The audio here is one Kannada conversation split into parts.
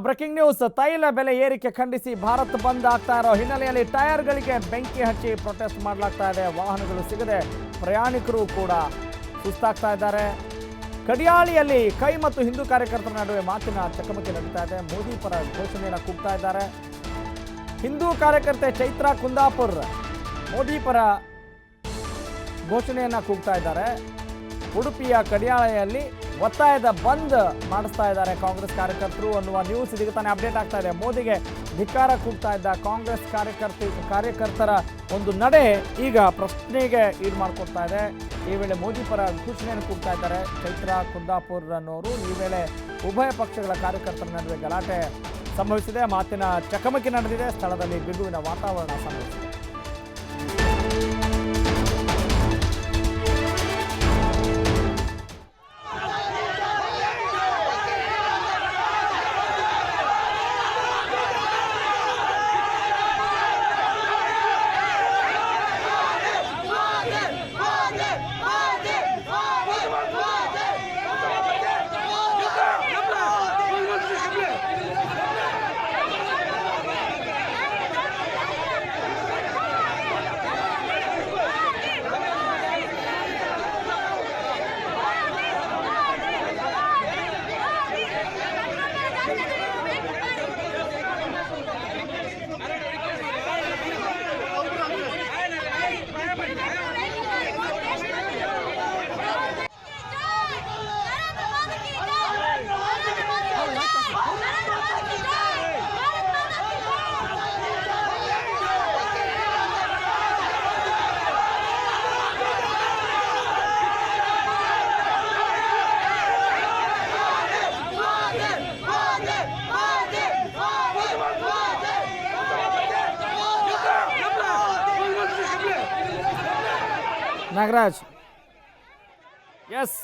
Breaking news. ತೈಲ ಬೆಲೆ ಏರಿಕೆ ಖಂಡಿಸಿ ಭಾರತ್ ಬಂದ್ ಆಗ್ತಾ ಇರೋ ಹಿನ್ನೆಲೆಯಲ್ಲಿ ಟೈರ್ಗಳಿಗೆ ಬೆಂಕಿ ಹಚ್ಚಿ ಪ್ರೊಟೆಸ್ಟ್ ಮಾಡಲಾಗ್ತಾ ಇದೆ. ವಾಹನಗಳು ಸಿಗದೆ ಪ್ರಯಾಣಿಕರು ಕೂಡ ಸುಸ್ತಾಗ್ತಾ ಇದ್ದಾರೆ. ಕಡಿಯಾಳಿಯಲ್ಲಿ ಕೈ ಮತ್ತು ಹಿಂದೂ ಕಾರ್ಯಕರ್ತರ ನಡುವೆ ಮಾತಿನ ಚಕಮಕಿ ನಡೀತಾ ಇದೆ. ಮೋದಿ ಪರ ಘೋಷಣೆಯನ್ನು ಕೂಗ್ತಾ ಇದ್ದಾರೆ. ಹಿಂದೂ ಕಾರ್ಯಕರ್ತೆ ಚೈತ್ರಾ ಕುಂದಾಪುರ್ ಮೋದಿ ಪರ ಘೋಷಣೆಯನ್ನ ಕೂಗ್ತಾ ಇದ್ದಾರೆ. ಉಡುಪಿಯ ಕಡಿಯಾಳೆಯಲ್ಲಿ ಒತ್ತಾಯದ ಬಂದ್ ಮಾಡಿಸ್ತಾ ಇದ್ದಾರೆ ಕಾಂಗ್ರೆಸ್ ಕಾರ್ಯಕರ್ತರು ಅನ್ನುವ ನ್ಯೂಸ್ ಇದೀಗ ತಾನೇ ಅಪ್ಡೇಟ್ ಆಗ್ತಾ ಇದೆ. ಮೋದಿಗೆ ಧಿಕ್ಕಾರ ಕೂಗ್ತಾ ಇದ್ದ ಕಾಂಗ್ರೆಸ್ ಕಾರ್ಯಕರ್ತ, ಕಾರ್ಯಕರ್ತರ ಒಂದು ನಡೆ ಈಗ ಪ್ರಶ್ನೆಗೆ ಈಡು ಮಾಡ್ಕೊಡ್ತಾ ಇದೆ. ಈ ವೇಳೆ ಮೋದಿ ಪರ ಘೋಷಣೆಯನ್ನು ಕೂಗ್ತಾ ಇದ್ದಾರೆ ಚೈತ್ರಾ ಕುಂದಾಪುರ್ ಅನ್ನೋರು ಈ ವೇಳೆ ಉಭಯ ಪಕ್ಷಗಳ ಕಾರ್ಯಕರ್ತರ ನಡುವೆ ಗಲಾಟೆ ಸಂಭವಿಸಿದೆ. ಮಾತಿನ ಚಕಮಕಿ ನಡೆದಿದೆ. ಸ್ಥಳದಲ್ಲಿ ಬಿಗುವಿನ ವಾತಾವರಣ ಸಂಭವಿಸಿದೆ. ನಾಗರಾಜ್. ಎಸ್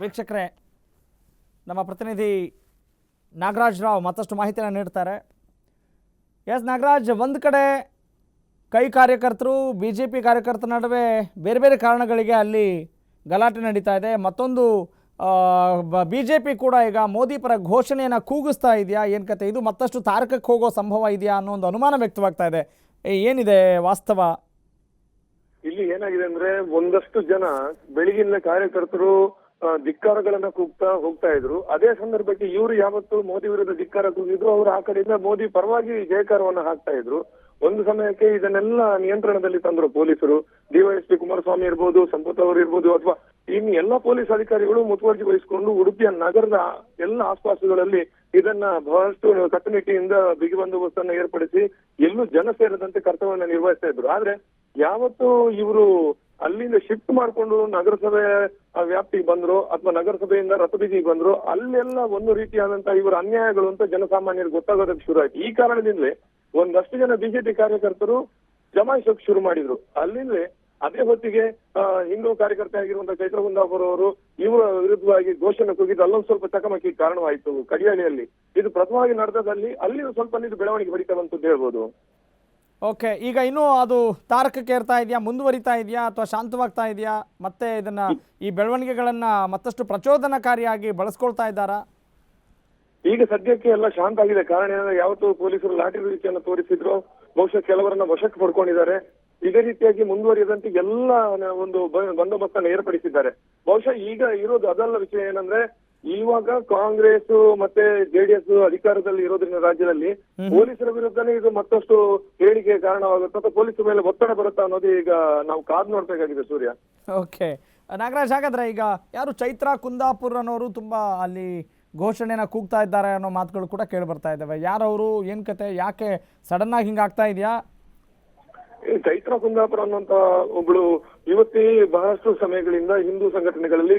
ವೀಕ್ಷಕರೇ, ನಮ್ಮ ಪ್ರತಿನಿಧಿ ನಾಗರಾಜ್ ರಾವ್ ಮತ್ತಷ್ಟು ಮಾಹಿತಿಯನ್ನು ನೀಡ್ತಾರೆ. ಎಸ್ ನಾಗರಾಜ್, ಒಂದು ಕಡೆ ಕೈ ಕಾರ್ಯಕರ್ತರು ಬಿ ಜೆ ಪಿ ಕಾರ್ಯಕರ್ತರ ನಡುವೆ ಬೇರೆ ಬೇರೆ ಕಾರಣಗಳಿಗೆ ಅಲ್ಲಿ ಗಲಾಟೆ ನಡೀತಾ ಇದೆ. ಮತ್ತೊಂದು ಬಿ ಜೆ ಪಿ ಕೂಡ ಈಗ ಮೋದಿ ಪರ ಘೋಷಣೆಯನ್ನು ಕೂಗಿಸ್ತಾ ಇದೆಯಾ? ಏನು ಕತೆ? ಇದು ಮತ್ತಷ್ಟು ತಾರಕಕ್ಕೆ ಹೋಗೋ ಸಂಭವ ಇದೆಯಾ ಅನ್ನೋ ಒಂದು ಅನುಮಾನ ವ್ಯಕ್ತವಾಗ್ತಾ ಇದೆ. ಏನಿದೆ ವಾಸ್ತವ? ಇಲ್ಲಿ ಏನಾಗಿದೆ ಅಂದ್ರೆ ಒಂದಷ್ಟು ಜನ ಬೆಳಗಿನ ಕಾರ್ಯಕರ್ತರು ಧಿಕ್ಕಾರಗಳನ್ನ ಕೂಗ್ತಾ ಹೋಗ್ತಾ ಇದ್ರು. ಅದೇ ಸಂದರ್ಭಕ್ಕೆ ಇವರು ಯಾವತ್ತು ಮೋದಿ ವಿರುದ್ಧ ಧಿಕ್ಕಾರ ಕೂಗಿದ್ರು, ಅವರು ಆ ಕಡೆಯಿಂದ ಮೋದಿ ಪರವಾಗಿ ಜಯಕಾರವನ್ನ ಹಾಕ್ತಾ ಇದ್ರು. ಒಂದು ಸಮಯಕ್ಕೆ ಇದನ್ನೆಲ್ಲ ನಿಯಂತ್ರಣದಲ್ಲಿ ತಂದ್ರು ಪೊಲೀಸರು. ಡಿವೈಎಸ್ಪಿ ಕುಮಾರಸ್ವಾಮಿ ಇರ್ಬೋದು, ಸಂಪತ್ ಅವರು ಇರ್ಬೋದು, ಅಥವಾ ಇನ್ನು ಎಲ್ಲ ಪೊಲೀಸ್ ಅಧಿಕಾರಿಗಳು ಮುತುವರ್ಜಿ ವಹಿಸಿಕೊಂಡು ಉಡುಪಿಯ ನಗರದ ಎಲ್ಲ ಆಸ್ಪಾಸುಗಳಲ್ಲಿ ಇದನ್ನ ಬಹಳಷ್ಟು ಕಟ್ಟುನಿಟ್ಟಿಯಿಂದ ಬಿಗಿ ಬಂದೋಬಸ್ತನ್ನ ಏರ್ಪಡಿಸಿ ಎಲ್ಲೂ ಜನ ಸೇರದಂತೆ ಕರ್ತವ್ಯವನ್ನು ನಿರ್ವಹಿಸ್ತಾ ಇದ್ರು. ಆದ್ರೆ ಯಾವತ್ತು ಇವರು ಅಲ್ಲಿಂದ ಶಿಫ್ಟ್ ಮಾಡ್ಕೊಂಡು ನಗರಸಭೆ ವ್ಯಾಪ್ತಿಗೆ ಬಂದ್ರು ಅಥವಾ ನಗರಸಭೆಯಿಂದ ರಥಬೀದಿಗೆ ಬಂದ್ರು, ಅಲ್ಲೆಲ್ಲ ಒಂದು ರೀತಿಯಾದಂತಹ ಇವರ ಅನ್ಯಾಯಗಳು ಅಂತ ಜನಸಾಮಾನ್ಯರಿಗೆ ಗೊತ್ತಾಗೋದಕ್ಕೆ ಶುರು ಆಯ್ತು. ಈ ಕಾರಣದಿಂದಲೇ ಒಂದಷ್ಟು ಜನ ಬಿಜೆಪಿ ಕಾರ್ಯಕರ್ತರು ಜಮಾಯಿಸೋಕ್ ಶುರು ಮಾಡಿದ್ರು. ಅಲ್ಲಿಂದಲೇ ಅದೇ ಹೊತ್ತಿಗೆ ಹಿಂದೂ ಕಾರ್ಯಕರ್ತ ಆಗಿರುವಂತಹ ಚೈತ್ರ ಅವರು ಇವರ ವಿರುದ್ಧವಾಗಿ ಘೋಷಣೆ ಕೂಗಿದ್ದು ಅಲ್ಲೊಂದು ಸ್ವಲ್ಪ ಚಕಮಕಿ ಕಾರಣವಾಯಿತು ಕಡಿಯಾಳಿಯಲ್ಲಿ. ಇದು ಪ್ರಥಮವಾಗಿ ನಡೆದದಲ್ಲಿ ಅಲ್ಲಿ ಸ್ವಲ್ಪ ನೀರು ಬೆಳವಣಿಗೆ ಬಡಿತಾ ಬಂತು ಹೇಳ್ಬೋದು. ಓಕೆ ಈಗ ಇನ್ನೂ ಅದು ತಾರಕಕ್ಕೆ ಏರ್ತಾ ಇದೆಯಾ, ಮುಂದುವರಿತಾ ಇದೆಯಾ ಅಥವಾ ಶಾಂತವಾಗ್ತಾ ಇದೆಯಾ? ಮತ್ತೆ ಇದನ್ನ ಈ ಬೆಳವಣಿಗೆಗಳನ್ನ ಮತ್ತಷ್ಟು ಪ್ರಚೋದನಕಾರಿಯಾಗಿ ಬಳಸ್ಕೊಳ್ತಾ ಇದ್ದಾರಾ? ಈಗ ಸದ್ಯಕ್ಕೆ ಎಲ್ಲ ಶಾಂತ ಆಗಿದೆ. ಕಾರಣ ಏನಂದ್ರೆ ಯಾವತ್ತು ಪೊಲೀಸರು ಲಾಠಿ ರೀತಿಯನ್ನು ತೋರಿಸಿದ್ರು. ಬಹುಶಃ ಕೆಲವರನ್ನ ವಶಕ್ಕೆ ಪಡ್ಕೊಂಡಿದ್ದಾರೆ. ಇದೇ ರೀತಿಯಾಗಿ ಮುಂದುವರಿಯದಂತೆ ಎಲ್ಲ ಒಂದು ಬಂದೋಬಸ್ತನ್ನ ಏರ್ಪಡಿಸಿದ್ದಾರೆ. ಬಹುಶಃ ಈಗ ಇರೋದು ಅದಲ್ಲ ವಿಷಯ ಏನಂದ್ರೆ ಇವಾಗ ಕಾಂಗ್ರೆಸ್ ಮತ್ತೆ ಜೆಡಿಎಸ್ ಅಧಿಕಾರದಲ್ಲಿ ಇರೋದ್ರಿಂದ ರಾಜ್ಯದಲ್ಲಿ ಪೊಲೀಸರ ವಿರುದ್ಧನೇ ಇದು ಮತ್ತಷ್ಟು ಹೇಳಿಕೆ ಕಾರಣವಾಗುತ್ತೆ ಅಥವಾ ಪೊಲೀಸರ ಮೇಲೆ ಒತ್ತಡ ಬರುತ್ತಾ ಅನ್ನೋದು ಈಗ ನಾವು ಕಾದ್ ನೋಡ್ಬೇಕಾಗಿದೆ ಸೂರ್ಯ. ಓಕೆ. ನಾಗರಾಜ್ ಹಾಗಾದ್ರೆ ಈಗ ಯಾರು ಚೈತ್ರಾ ಕುಂದಾಪುರ್ ಅನ್ನೋರು ತುಂಬಾ ಅಲ್ಲಿ ಘೋಷಣೆನ ಕೂಗ್ತಾ ಇದ್ದಾರೆ ಅನ್ನೋ ಮಾತುಗಳು ಕೂಡ ಕೇಳಿ ಬರ್ತಾ ಇದ್ದಾವೆ. ಯಾರವರು ಏನ್ ಕತೆ ಯಾಕೆ ಸಡನ್ ಆಗಿ ಹಿಂಗಾಗ್ತಾ ಇದೆಯಾ? ಚೈತ್ರ ಕುಂದಾಪುರ ಅನ್ನುವಂತ ಒಬ್ಳು ಯುವತಿ ಬಹಳಷ್ಟು ಸಮಯಗಳಿಂದ ಹಿಂದೂ ಸಂಘಟನೆಗಳಲ್ಲಿ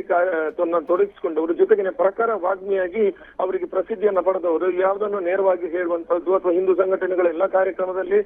ತನ್ನ ತೊಡಗಿಸಿಕೊಂಡವರು. ಜೊತೆಗಿನ ಪ್ರಕಾರ ವಾಗ್ಮಿಯಾಗಿ ಅವರಿಗೆ ಪ್ರಸಿದ್ಧಿಯನ್ನ ಪಡೆದವರು. ಯಾವುದನ್ನು ನೇರವಾಗಿ ಹೇಳುವಂತದ್ದು ಅಥವಾ ಹಿಂದೂ ಸಂಘಟನೆಗಳ ಎಲ್ಲಾ ಕಾರ್ಯಕ್ರಮದಲ್ಲಿ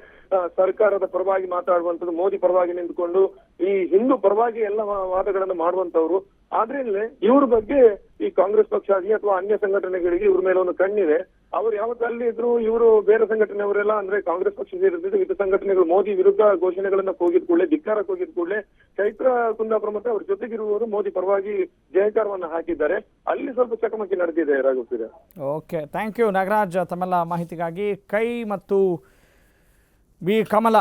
ಸರ್ಕಾರದ ಪರವಾಗಿ ಮಾತಾಡುವಂತದ್ದು ಮೋದಿ ಪರವಾಗಿ ನಿಂತುಕೊಂಡು ಈ ಹಿಂದೂ ಪರವಾಗಿ ಎಲ್ಲ ವಾದಗಳನ್ನು ಮಾಡುವಂತವ್ರು ಆದ್ರಿಂದಲೇ ಇವ್ರ ಬಗ್ಗೆ ಈ ಕಾಂಗ್ರೆಸ್ ಪಕ್ಷ ಆಗಲಿ ಅಥವಾ ಅನ್ಯ ಸಂಘಟನೆಗಳಿಗೆ ಇವ್ರ ಮೇಲೆ ಒಂದು ಕಣ್ಣಿದೆ. ಅವ್ರು ಯಾವತ್ತು ಅಲ್ಲಿ ಇದ್ರು ಇವರು ಬೇರೆ ಸಂಘಟನೆಯವರೆಲ್ಲ ಅಂದ್ರೆ ಕಾಂಗ್ರೆಸ್ ಪಕ್ಷ ಸೇರಿದ್ರು ವಿವಿಧ ಸಂಘಟನೆಗಳು ಮೋದಿ ವಿರುದ್ಧ ಘೋಷಣೆಗಳನ್ನ ಕೂಗಿದ ಕೂಡಲೇ ಧಿಕ್ಕಾರಕ್ಕೆ ಹೋಗಿದ ಕೂಡಲೇ ಚೈತ್ರ ಕುಂದಾಪುರ ಮತ್ತೆ ಅವ್ರ ಜೊತೆಗಿರುವವರು ಮೋದಿ ಪರವಾಗಿ ಜಯಕಾರವನ್ನ ಹಾಕಿದ್ದಾರೆ. ಅಲ್ಲಿ ಸ್ವಲ್ಪ ಚಕಮಕಿ ನಡೆದಿದೆ Raghav okay thank you Nagaraj ತಮ್ಮೆಲ್ಲ ಮಾಹಿತಿಗಾಗಿ. ಕೈ ಮತ್ತು ಬಿ ಕಮಲ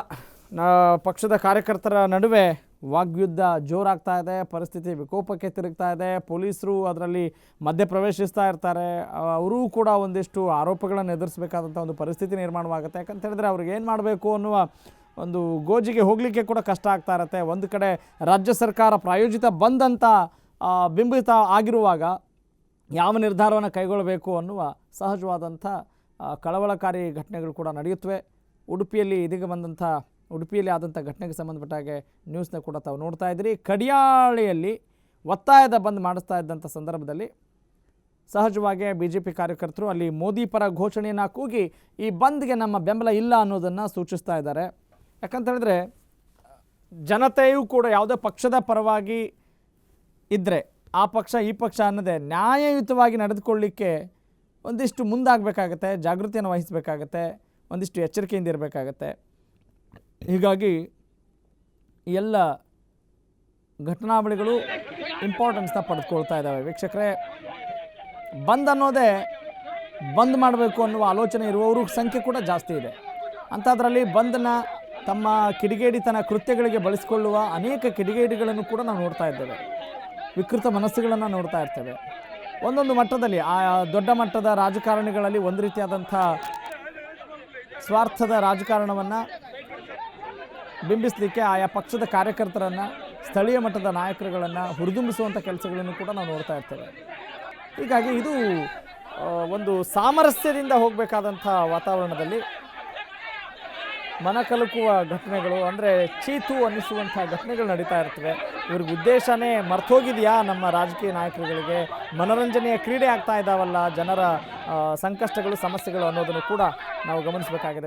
ಪಕ್ಷದ ಕಾರ್ಯಕರ್ತರ ನಡುವೆ ವಾಗ್ಯುದ್ಧ ಜೋರಾಗ್ತಾ ಇದೆ, ಪರಿಸ್ಥಿತಿ ವಿಕೋಪಕ್ಕೆ ತಿರುಗ್ತಾ ಇದೆ, ಪೊಲೀಸರು ಅದರಲ್ಲಿ ಮಧ್ಯ ಪ್ರವೇಶಿಸ್ತಾ ಇರ್ತಾರೆ ಅವರೂ ಕೂಡ ಒಂದಿಷ್ಟು ಆರೋಪಗಳನ್ನು ಎದುರಿಸಬೇಕಾದಂಥ ಒಂದು ಪರಿಸ್ಥಿತಿ ನಿರ್ಮಾಣವಾಗುತ್ತೆ. ಯಾಕಂತ ಹೇಳಿದ್ರೆ ಅವ್ರಿಗೆ ಏನು ಮಾಡಬೇಕು ಅನ್ನುವ ಒಂದು ಗೋಜಿಗೆ ಹೋಗಲಿಕ್ಕೆ ಕೂಡ ಕಷ್ಟ ಆಗ್ತಾ ಇರುತ್ತೆ. ಒಂದು ಕಡೆ ರಾಜ್ಯ ಸರ್ಕಾರ ಪ್ರಾಯೋಜಿತ ಬಂದಂಥ ಬಿಂಬಿತ ಆಗಿರುವಾಗ ಯಾವ ನಿರ್ಧಾರವನ್ನು ಕೈಗೊಳ್ಳಬೇಕು ಅನ್ನುವ ಸಹಜವಾದಂಥ ಕಳವಳಕಾರಿ ಘಟನೆಗಳು ಕೂಡ ನಡೆಯುತ್ತವೆ. ಉಡುಪಿಯಲ್ಲಿ ಇದೀಗ ಬಂದಂಥ ಉಡುಪಿಯಲ್ಲಿ ಆದಂಥ ಘಟನೆಗೆ ಸಂಬಂಧಪಟ್ಟ ಹಾಗೆ ನ್ಯೂಸ್ನ ಕೂಡ ತಾವು ನೋಡ್ತಾ ಇದ್ದೀರಿ. ಕಡಿಯಾಳಿಯಲ್ಲಿ ಒತ್ತಾಯದ ಬಂದ್ ಮಾಡಿಸ್ತಾ ಇದ್ದಂಥ ಸಂದರ್ಭದಲ್ಲಿ ಸಹಜವಾಗಿ ಬಿ ಜೆ ಪಿ ಕಾರ್ಯಕರ್ತರು ಅಲ್ಲಿ ಮೋದಿ ಪರ ಘೋಷಣೆಯನ್ನು ಕೂಗಿ ಈ ಬಂದ್ಗೆ ನಮ್ಮ ಬೆಂಬಲ ಇಲ್ಲ ಅನ್ನೋದನ್ನು ಸೂಚಿಸ್ತಾ ಇದ್ದಾರೆ. ಯಾಕಂತ ಹೇಳಿದ್ರೆ, ಜನತೆಯೂ ಕೂಡ ಯಾವುದೇ ಪಕ್ಷದ ಪರವಾಗಿ ಇದ್ದರೆ ಆ ಪಕ್ಷ ಈ ಪಕ್ಷ ಅನ್ನದೇ ನ್ಯಾಯಯುತವಾಗಿ ನಡೆದುಕೊಳ್ಳಿಕ್ಕೆ ಒಂದಿಷ್ಟು ಮುಂದಾಗಬೇಕಾಗತ್ತೆ, ಜಾಗೃತಿಯನ್ನು ವಹಿಸಬೇಕಾಗತ್ತೆ, ಒಂದಿಷ್ಟು ಎಚ್ಚರಿಕೆಯಿಂದ ಇರಬೇಕಾಗತ್ತೆ. ಹೀಗಾಗಿ ಎಲ್ಲ ಘಟನಾವಳಿಗಳು ಇಂಪಾರ್ಟೆನ್ಸ್ನ ಪಡೆದುಕೊಳ್ತಾ ಇದ್ದಾವೆ. ವೀಕ್ಷಕರೇ, ಬಂದ್ ಅನ್ನೋದೇ ಬಂದ್ ಮಾಡಬೇಕು ಅನ್ನುವ ಆಲೋಚನೆ ಇರುವವರು ಸಂಖ್ಯೆ ಕೂಡ ಜಾಸ್ತಿ ಇದೆ. ಅಂಥದ್ರಲ್ಲಿ ಬಂದನ್ನು ತಮ್ಮ ಕಿಡಿಗೇಡಿತನ ಕೃತ್ಯಗಳಿಗೆ ಬಳಸಿಕೊಳ್ಳುವ ಅನೇಕ ಕಿಡಿಗೇಡಿಗಳನ್ನು ಕೂಡ ನಾವು ನೋಡ್ತಾ ಇದ್ದೇವೆ. ವಿಕೃತ ಮನಸ್ಸುಗಳನ್ನು ನೋಡ್ತಾ ಇರ್ತೇವೆ. ಒಂದೊಂದು ಮಟ್ಟದಲ್ಲಿ, ಆ ದೊಡ್ಡ ಮಟ್ಟದ ರಾಜಕಾರಣಿಗಳಲ್ಲಿ ಒಂದು ರೀತಿಯಾದಂಥ ಸ್ವಾರ್ಥದ ರಾಜಕಾರಣವನ್ನು ಬಿಂಬಿಸಲಿಕ್ಕೆ ಆಯಾ ಪಕ್ಷದ ಕಾರ್ಯಕರ್ತರನ್ನು, ಸ್ಥಳೀಯ ಮಟ್ಟದ ನಾಯಕರುಗಳನ್ನು ಹುರಿದುಂಬಿಸುವಂಥ ಕೆಲಸಗಳನ್ನು ಕೂಡ ನಾವು ನೋಡ್ತಾ ಇರ್ತೇವೆ. ಹೀಗಾಗಿ ಇದು ಒಂದು ಸಾಮರಸ್ಯದಿಂದ ಹೋಗಬೇಕಾದಂಥ ವಾತಾವರಣದಲ್ಲಿ ಮನಕಲುಕುವ ಘಟನೆಗಳು, ಅಂದರೆ ಚೀತು ಅನ್ನಿಸುವಂಥ ಘಟನೆಗಳು ನಡೀತಾ ಇರ್ತವೆ. ಇವ್ರಿಗೆ ಉದ್ದೇಶನೇ ಮರ್ತೋಗಿದೆಯಾ ನಮ್ಮ ರಾಜಕೀಯ ನಾಯಕರುಗಳಿಗೆ? ಮನೋರಂಜನೆಯ ಕ್ರೀಡೆ ಆಗ್ತಾ ಇದ್ದಾವಲ್ಲ, ಜನರ ಸಂಕಷ್ಟಗಳು, ಸಮಸ್ಯೆಗಳು ಅನ್ನೋದನ್ನು ಕೂಡ ನಾವು ಗಮನಿಸಬೇಕಾಗಿದೆ.